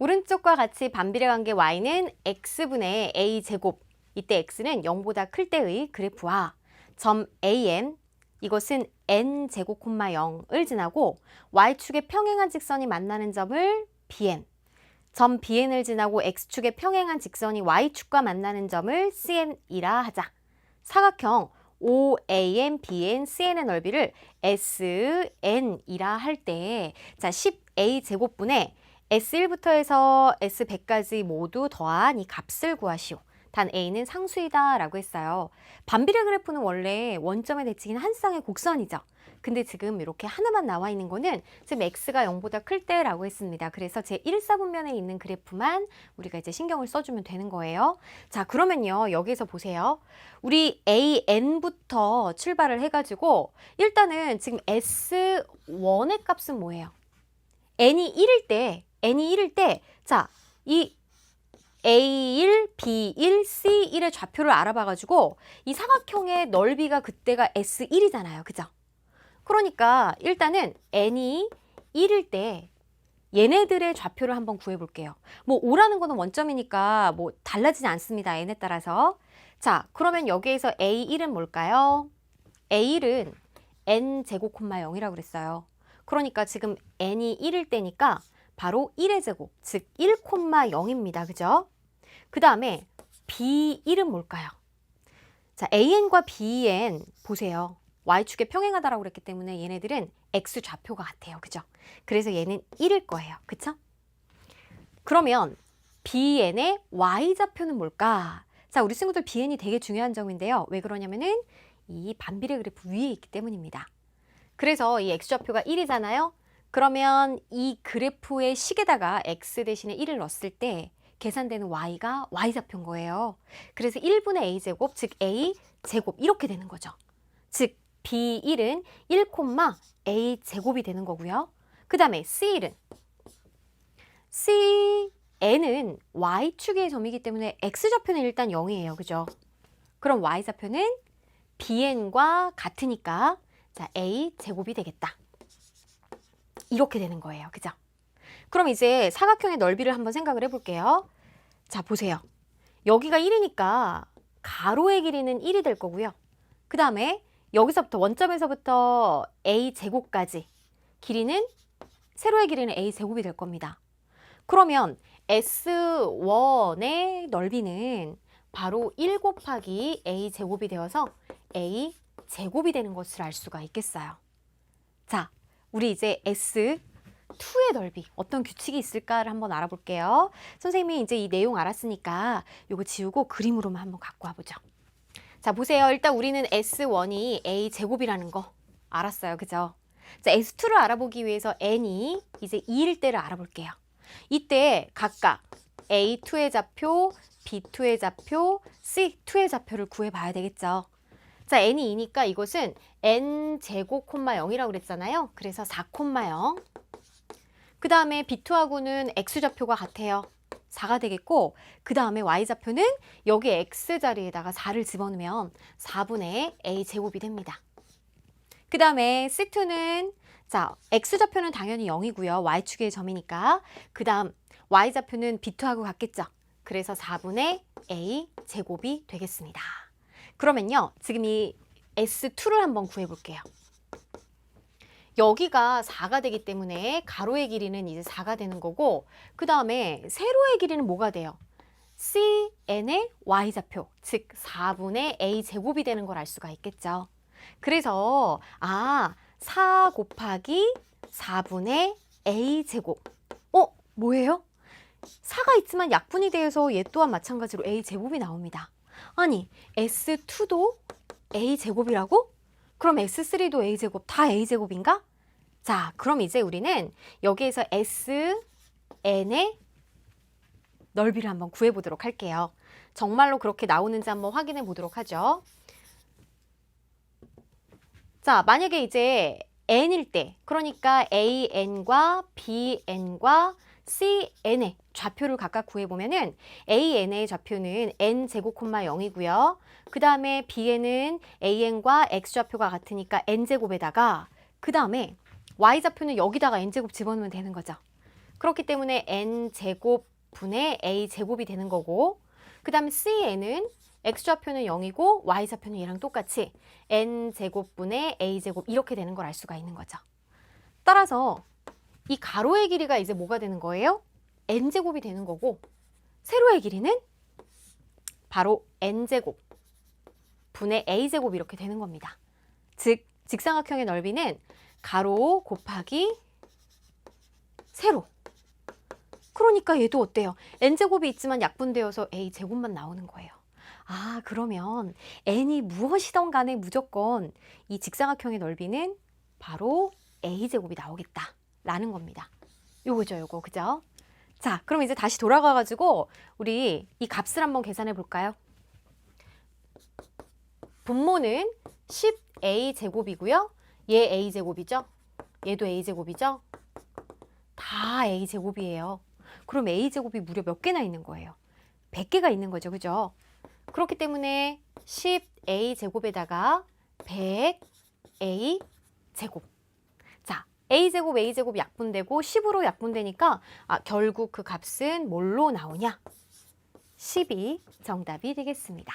오른쪽과 같이 반비례 관계 y는 x분의 a 제곱. 이때 x는 0보다 클 때의 그래프와 점 an 이것은 n 제곱 콤마 0을 지나고 y축의 평행한 직선이 만나는 점을 bn. 점 bn을 지나고 x축의 평행한 직선이 y축과 만나는 점을 cn이라 하자. 사각형 OAN, BN, CN의 넓이를 SN이라 할 때, 자, 10A 제곱분의 S1부터 해서 S100까지 모두 더한 이 값을 구하시오. 단 A는 상수이다 라고 했어요. 반비례 그래프는 원래 원점에 대칭인 한 쌍의 곡선이죠. 근데 지금 이렇게 하나만 나와 있는 거는 지금 x가 0보다 클 때라고 했습니다. 그래서 제 1사분면에 있는 그래프만 우리가 이제 신경을 써주면 되는 거예요. 자, 그러면요. 여기서 보세요. 우리 AN부터 출발을 해가지고 일단은 지금 S1의 값은 뭐예요? N이 1일 때, N이 1일 때, 자, 이 A1, B1, C1의 좌표를 알아봐가지고 이 사각형의 넓이가 그때가 S1이잖아요. 그죠? 그러니까 일단은 n이 1일 때 얘네들의 좌표를 한번 구해볼게요. 뭐 5라는 거는 원점이니까 뭐 달라지지 않습니다. n에 따라서. 자, 그러면 여기에서 a1은 뭘까요? a1은 n 제곱 콤마 0이라고 그랬어요. 그러니까 지금 n이 1일 때니까 바로 1의 제곱, 즉1 콤마 0입니다. 그죠? 그 다음에 b1은 뭘까요? 자, an과 bn 보세요. y축에 평행하다라고 그랬기 때문에 얘네들은 x 좌표가 같아요. 그죠? 그래서 얘는 1일 거예요. 그쵸? 그러면 bn의 y 좌표는 뭘까? 자, 우리 친구들 bn이 되게 중요한 점인데요. 왜 그러냐면은 이 반비례 그래프 위에 있기 때문입니다. 그래서 이 x 좌표가 1이잖아요. 그러면 이 그래프의 식에다가 x 대신에 1을 넣었을 때 계산되는 y가 y 좌표인 거예요. 그래서 1분의 a 제곱, 즉 a 제곱 이렇게 되는 거죠. 즉 B1은 1, A 제곱이 되는 거고요. 그 다음에 C1은 CN은 Y축의 점이기 때문에 X좌표는 일단 0이에요. 그죠? 그럼 Y좌표는 BN과 같으니까 자 A 제곱이 되겠다. 이렇게 되는 거예요. 그죠? 그럼 이제 사각형의 넓이를 한번 생각을 해볼게요. 자 보세요. 여기가 1이니까 가로의 길이는 1이 될 거고요. 그 다음에 여기서부터 원점에서부터 a 제곱까지 길이는 세로의 길이는 a 제곱이 될 겁니다. 그러면 S1의 넓이는 바로 1 곱하기 a 제곱이 되어서 a 제곱이 되는 것을 알 수가 있겠어요. 자, 우리 이제 S2의 넓이 어떤 규칙이 있을까를 한번 알아볼게요. 선생님이 이제 이 내용 알았으니까 이거 지우고 그림으로만 한번 갖고 와보죠. 자, 보세요. 일단 우리는 S1이 A 제곱이라는 거 알았어요. 그죠? 자, S2를 알아보기 위해서 N이 이제 2일 때를 알아볼게요. 이때 각각 A2의 좌표, B2의 좌표, C2의 좌표를 구해봐야 되겠죠. 자, N이 2니까 이것은 N 제곱 콤마 0이라고 그랬잖아요. 그래서 4 콤마 0. 그 다음에 B2하고는 X 좌표가 같아요. 4가 되겠고 그 다음에 y좌표는 여기 x자리에다가 4를 집어넣으면 4분의 a제곱이 됩니다. 그 다음에 c2는 자 x좌표는 당연히 0이고요. y축의 점이니까 그 다음 y좌표는 b2하고 같겠죠. 그래서 4분의 a제곱이 되겠습니다. 그러면요. 지금 이 s2를 한번 구해볼게요. 여기가 4가 되기 때문에 가로의 길이는 이제 4가 되는 거고 그 다음에 세로의 길이는 뭐가 돼요? CN의 Y좌표, 즉 4분의 A제곱이 되는 걸 알 수가 있겠죠. 그래서 아, 4 곱하기 4분의 A제곱. 어? 뭐예요? 4가 있지만 약분이 되어서 얘 또한 마찬가지로 A제곱이 나옵니다. 아니, S2도 A제곱이라고? 그럼 S3도 A제곱 다 A제곱인가? 자, 그럼 이제 우리는 여기에서 SN의 넓이를 한번 구해보도록 할게요. 정말로 그렇게 나오는지 한번 확인해 보도록 하죠. 자, 만약에 이제 n일 때, 그러니까 an과 bn과 cn의 좌표를 각각 구해보면은 an의 좌표는 n 제곱 콤마 0이고요. 그 다음에 bn은 an과 x 좌표가 같으니까 n 제곱에다가 그 다음에 y좌표는 여기다가 n제곱 집어넣으면 되는 거죠. 그렇기 때문에 n 제곱 분의 a 제곱이 되는 거고 그 다음에 cn은 x좌표는 0이고 y좌표는 얘랑 똑같이 n 제곱분의 a 제곱 이렇게 되는 걸 알 수가 있는 거죠. 따라서 이 가로의 길이가 이제 뭐가 되는 거예요? N 제곱이 되는 거고 세로의 길이는 바로 n 제곱 분의 a 제곱 이렇게 되는 겁니다. 즉 직사각형의 넓이는 가로 곱하기 세로. 그러니까 얘도 어때요? n 제곱이 있지만 약분되어서 a 제곱만 나오는 거예요. 아, 그러면 n이 무엇이든 간에 무조건 이 직사각형의 넓이는 바로 a 제곱이 나오겠다 라는 겁니다. 요거죠, 요거. 그죠? 자, 그럼 이제 다시 돌아가 가지고 우리 이 값을 한번 계산해 볼까요? 분모는 10a 제곱이고요. 얘 a 제곱이죠? 얘도 a 제곱이죠? 다 a 제곱이에요. 그럼 a 제곱이 무려 몇 개나 있는 거예요? 100개가 있는 거죠. 그죠? 그렇기 때문에 10a 제곱에다가 100a 제곱. 자, a 제곱 a 제곱 약분되고 10으로 약분되니까 아, 결국 그 값은 뭘로 나오냐? 10이 정답이 되겠습니다.